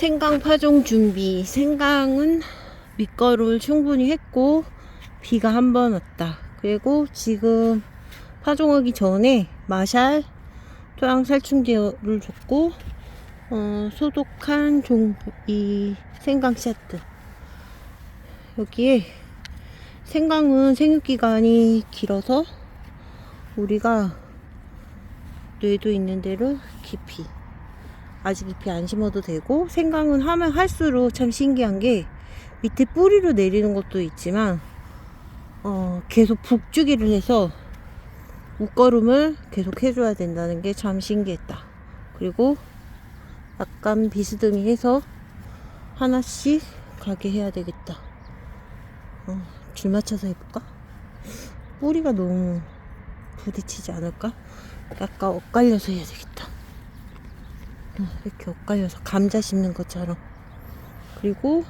생강 파종 준비. 생강은 밑거를 충분히 했고 비가 한 번 왔다. 그리고 지금 파종하기 전에 마샬 토양 살충제를 줬고 어, 소독한 종, 이 생강 씨앗들. 여기에 생강은 생육 기간이 길어서 우리가 뇌도 있는 대로 깊이 아주 깊이 안 심어도 되고 생강은 하면 할수록 참 신기한 게 밑에 뿌리로 내리는 것도 있지만 어, 계속 북주기를 해서 웃걸음을 계속 해줘야 된다는 게 참 신기했다. 그리고 약간 비스듬히 해서 하나씩 가게 해야 되겠다. 어, 줄 맞춰서 해볼까? 뿌리가 너무 부딪히지 않을까? 약간 엇갈려서 해야 되겠다. 어, 이렇게 엇갈려서 감자 씹는 것처럼. 그리고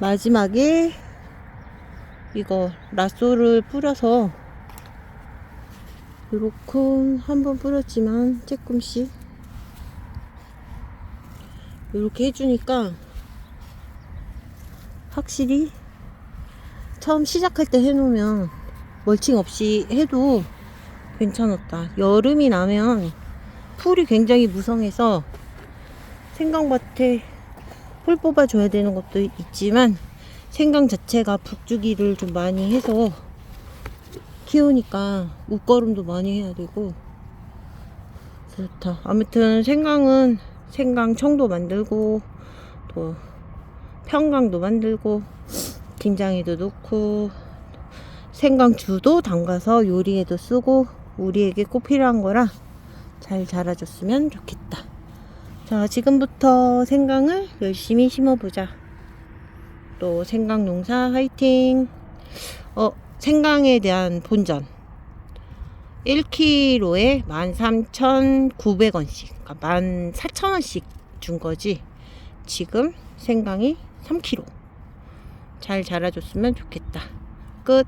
마지막에 이거 라쏘를 뿌려서 요렇게 한번 뿌렸지만 조금씩 요렇게 해주니까 확실히 처음 시작할 때 해놓으면 멀칭 없이 해도 괜찮았다. 여름이 나면 풀이 굉장히 무성해서 생강밭에 풀 뽑아줘야 되는 것도 있지만 생강 자체가 북주기를 좀 많이 해서 키우니까 웃걸음도 많이 해야 되고 좋다. 아무튼 생강은 생강 청도 만들고 또 평강도 만들고 김장에도 넣고 생강주도 담가서 요리에도 쓰고 우리에게 꼭 필요한 거라 잘 자라줬으면 좋겠다. 자, 지금부터 생강을 열심히 심어보자. 또 생강 농사 화이팅! 어, 생강에 대한 본전. 1kg에 13,900원씩, 그러니까 14,000원씩 준 거지. 지금 생강이 3kg. 잘 자라줬으면 좋겠다. 끝.